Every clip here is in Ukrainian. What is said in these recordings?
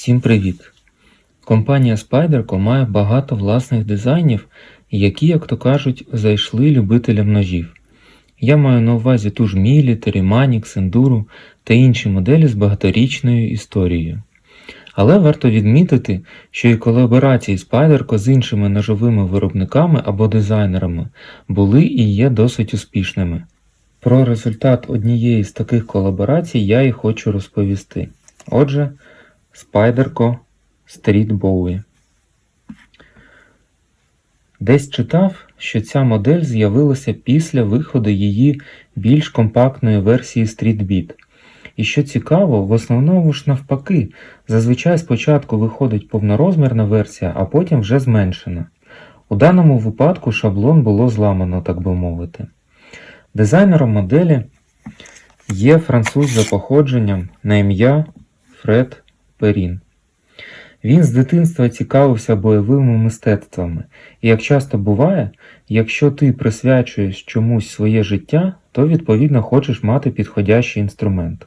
Всім привіт! Компанія Spyderco має багато власних дизайнів, які, як то кажуть, зайшли любителям ножів. Я маю на увазі ту ж Military, Manix, Enduro та інші моделі з багаторічною історією. Але варто відмітити, що і колаборації Spyderco з іншими ножовими виробниками або дизайнерами були і є досить успішними. Про результат однієї з таких колаборацій я і хочу розповісти. Отже, Spyderco Street Bowie. Десь читав, що ця модель з'явилася після виходу її більш компактної версії Street Beat. І що цікаво, в основному ж навпаки, зазвичай спочатку виходить повнорозмірна версія, а потім вже зменшена. У даному випадку шаблон було зламано, так би мовити. Дизайнером моделі є француз за походженням на ім'я Фред Перін. Він з дитинства цікавився бойовими мистецтвами, і як часто буває, якщо ти присвячуєш чомусь своє життя, то відповідно хочеш мати підходящий інструмент.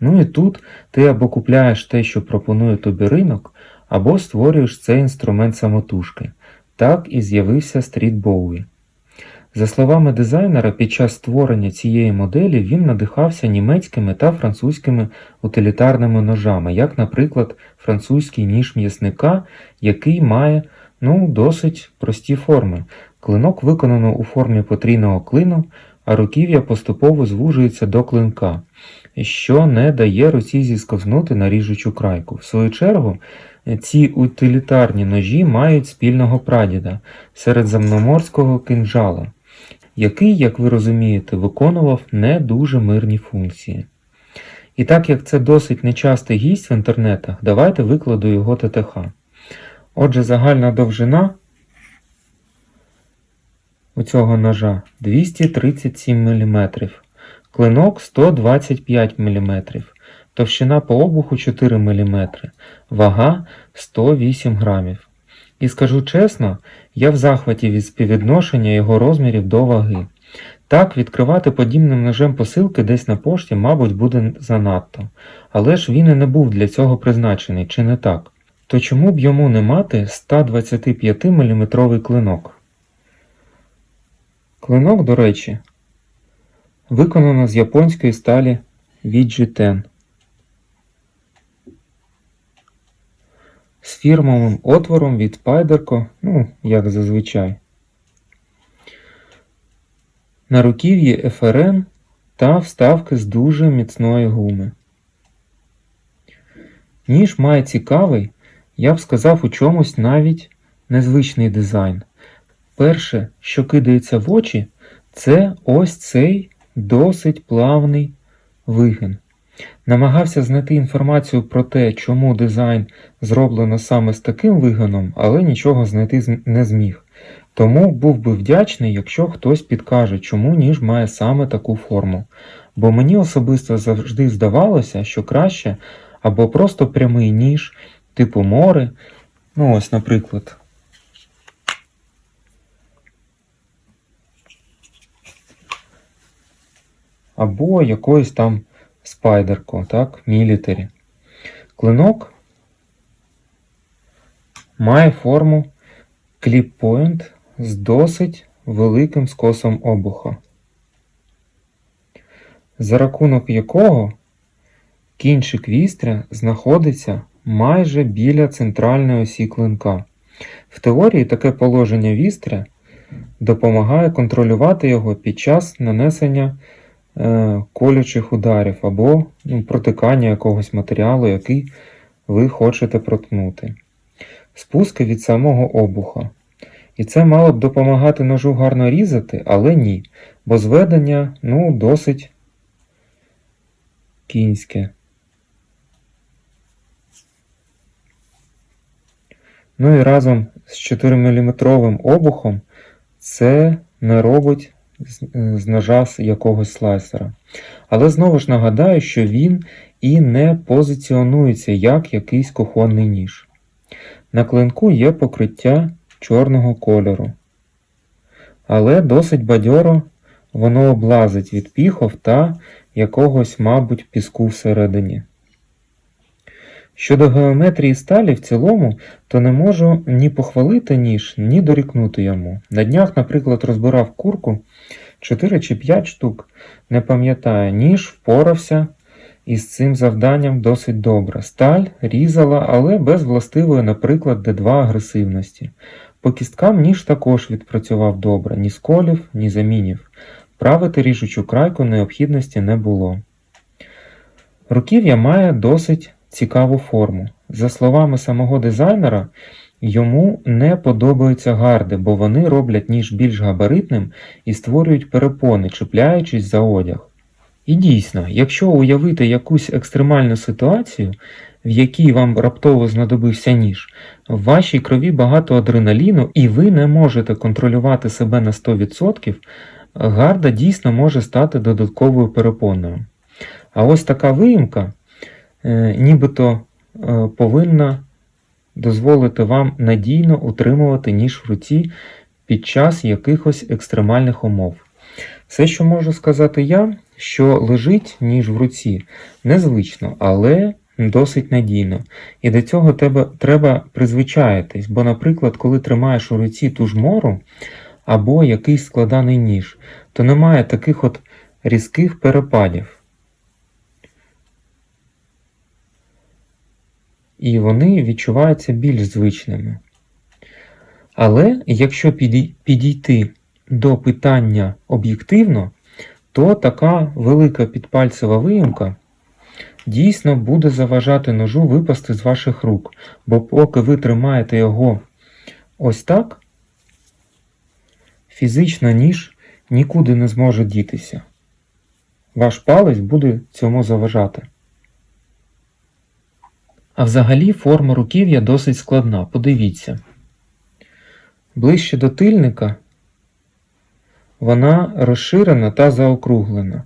Ну і тут ти або купляєш те, що пропонує тобі ринок, або створюєш цей інструмент самотужки. Так і з'явився Street Bowie. За словами дизайнера, під час створення цієї моделі він надихався німецькими та французькими утилітарними ножами, як, наприклад, французький ніж м'ясника, який має ну, досить прості форми. Клинок виконано у формі потрійного клину, а руків'я поступово звужується до клинка, що не дає руці зісковзнути на ріжучу крайку. В свою чергу, ці утилітарні ножі мають спільного прадіда середземноморського кинджала який, як ви розумієте, виконував не дуже мирні функції. І так як це досить нечастий гість в інтернетах, давайте викладу його ТТХ. Отже, загальна довжина у цього ножа 237 мм, клинок 125 мм, товщина по обуху 4 мм, вага 108 грамів. І скажу чесно, я в захваті від співвідношення його розмірів до ваги. Так, відкривати подібним ножем посилки десь на пошті, мабуть, буде занадто. Але ж він і не був для цього призначений, чи не так? То чому б йому не мати 125 мм клинок? Клинок, до речі, виконано з японської сталі VG10. З фірмовим отвором від Spyderco, ну, як зазвичай. На руків'ї FRN та вставки з дуже міцної гуми. Ніж має цікавий, я б сказав, у чомусь навіть незвичний дизайн. Перше, що кидається в очі, це ось цей досить плавний вигин. Намагався знайти інформацію про те, чому дизайн зроблено саме з таким вигином, але нічого знайти не зміг. Тому був би вдячний, якщо хтось підкаже, чому ніж має саме таку форму. Бо мені особисто завжди здавалося, що краще або просто прямий ніж, типу мори. Ну ось, наприклад. Або якоїсь там спайдерко, так, мілітарі. Клинок має форму кліп-point з досить великим скосом обуха, за рахунок якого кінчик вістря знаходиться майже біля центральної осі клинка. В теорії таке положення вістря допомагає контролювати його під час нанесення Е, колючих ударів або ну, протикання якогось матеріалу, який ви хочете проткнути. Спуски від самого обуха. І це мало б допомагати ножу гарно різати, але ні, бо зведення ну, досить кінське. Ну і разом з 4-мм обухом це не робить з ножа якогось слайсера. Але знову ж нагадаю, що він і не позиціонується як якийсь кухонний ніж. На клинку є покриття чорного кольору. Але досить бадьоро воно облазить від піхов та якогось, мабуть, піску всередині. Щодо геометрії сталі в цілому, то не можу ні похвалити ніж, ні дорікнути йому. На днях, наприклад, розбирав курку 4 чи 5 штук, не пам'ятаю, ніж впорався із цим завданням досить добре. Сталь різала, але без властивої, наприклад, D2 агресивності. По кісткам ніж також відпрацював добре, ні сколів, ні замінів. Правити ріжучу крайку необхідності не було. Руків'я має досить цікаву форму. За словами самого дизайнера, йому не подобаються гарди, бо вони роблять ніж більш габаритним і створюють перепони, чіпляючись за одяг. І дійсно, якщо уявити якусь екстремальну ситуацію, в якій вам раптово знадобився ніж, в вашій крові багато адреналіну, і ви не можете контролювати себе на 100%, гарда дійсно може стати додатковою перепоною. А ось така виїмка нібито е, повинна дозволити вам надійно утримувати ніж в руці під час якихось екстремальних умов. Все, що можу сказати я, що лежить ніж в руці незвично, але досить надійно. І до цього тебе треба призвичаїтись, бо, наприклад, коли тримаєш у руці ту ж мору або якийсь складаний ніж, то немає таких от різких перепадів. І вони відчуваються більш звичними. Але якщо підійти до питання об'єктивно, то така велика підпальцева виїмка дійсно буде заважати ножу випасти з ваших рук, бо поки ви тримаєте його ось так, фізично ніж нікуди не зможе дітися. Ваш палець буде цьому заважати. А взагалі форма руків'я досить складна. Подивіться. Ближче до тильника вона розширена та заокруглена.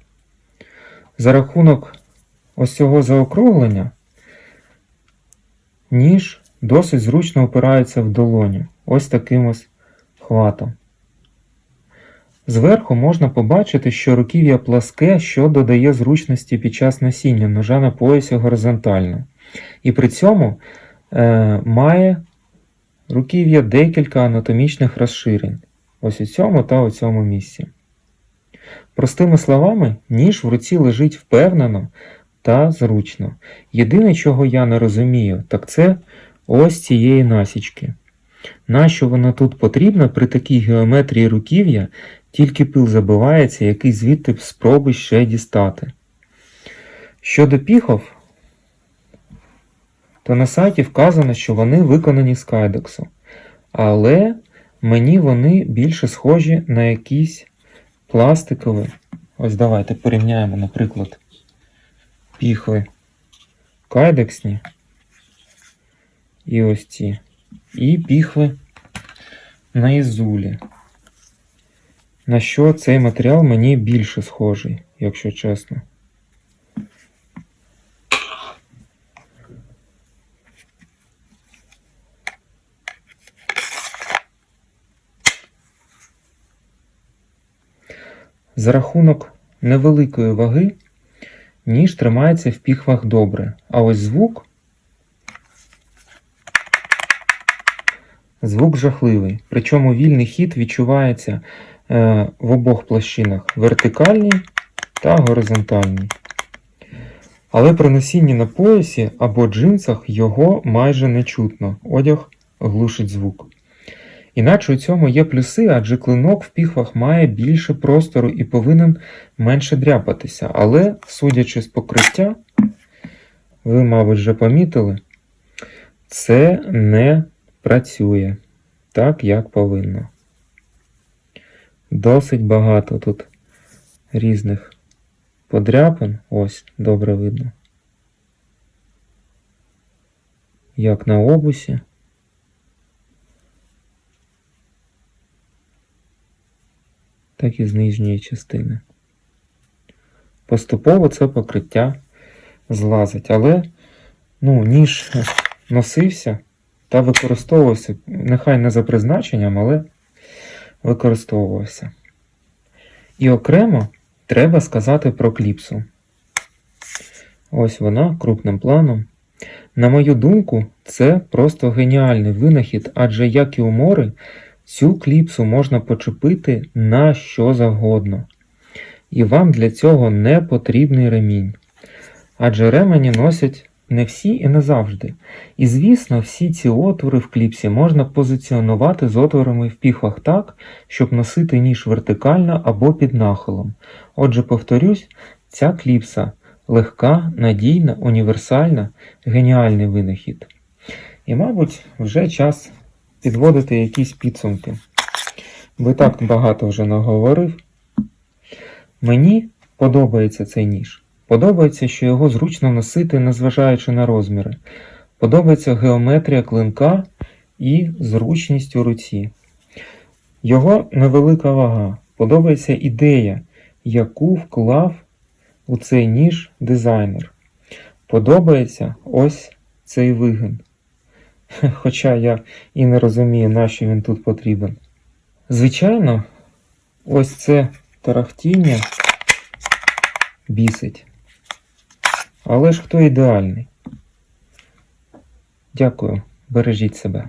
За рахунок ось цього заокруглення ніж досить зручно опирається в долоню. Ось таким ось хватом. Зверху можна побачити, що руків'я пласке, що додає зручності під час носіння ножа на поясі горизонтально. І при цьому е, має руків'я декілька анатомічних розширень. Ось у цьому та у цьому місці. Простими словами, ніж в руці лежить впевнено та зручно. Єдине, чого я не розумію, так це ось цієї насічки. Нащо вона тут потрібна при такій геометрії руків'я, тільки пил забивається, який звідти спробуй ще дістати. Щодо піхов, то на сайті вказано, що вони виконані з кайдексу. Але мені вони більше схожі на якісь пластикові. Ось давайте порівняємо, наприклад, піхви кайдексні. І ось ці. І піхви на ізулі. На що цей матеріал мені більше схожий, якщо чесно. За рахунок невеликої ваги ніж тримається в піхвах добре, а ось звук звук жахливий. Причому вільний хід відчувається е, в обох площинах вертикальній та горизонтальній. Але при носінні на поясі або джинсах його майже не чутно. Одяг глушить звук. Іначе у цьому є плюси, адже клинок в піхвах має більше простору і повинен менше дряпатися. Але, судячи з покриття, ви, мабуть, вже помітили, це не працює так, як повинно. Досить багато тут різних подряпин. Ось, добре видно. Як на обусі. Так і з нижньої частини. Поступово це покриття злазить, але ну, ніж носився та використовувався, нехай не за призначенням, але використовувався. І окремо треба сказати про кліпсу. Ось вона крупним планом. На мою думку, це просто геніальний винахід, адже як і у мори, цю кліпсу можна почепити на що завгодно. І вам для цього не потрібний ремінь. Адже ремені носять не всі і не завжди. І звісно, всі ці отвори в кліпсі можна позиціонувати з отворами в піхвах так, щоб носити ніж вертикально або під нахилом. Отже, повторюсь, ця кліпса легка, надійна, універсальна, геніальний винахід. І, мабуть, вже час підводити якісь підсумки. Бо так багато вже наговорив. Мені подобається цей ніж. Подобається, що його зручно носити, незважаючи на розміри. Подобається геометрія клинка і зручність у руці. Його невелика вага. Подобається ідея, яку вклав у цей ніж дизайнер. Подобається ось цей вигин. Хоча я і не розумію, нащо він тут потрібен. Звичайно, ось це тарахтіння бісить. Але ж хто ідеальний? Дякую, бережіть себе.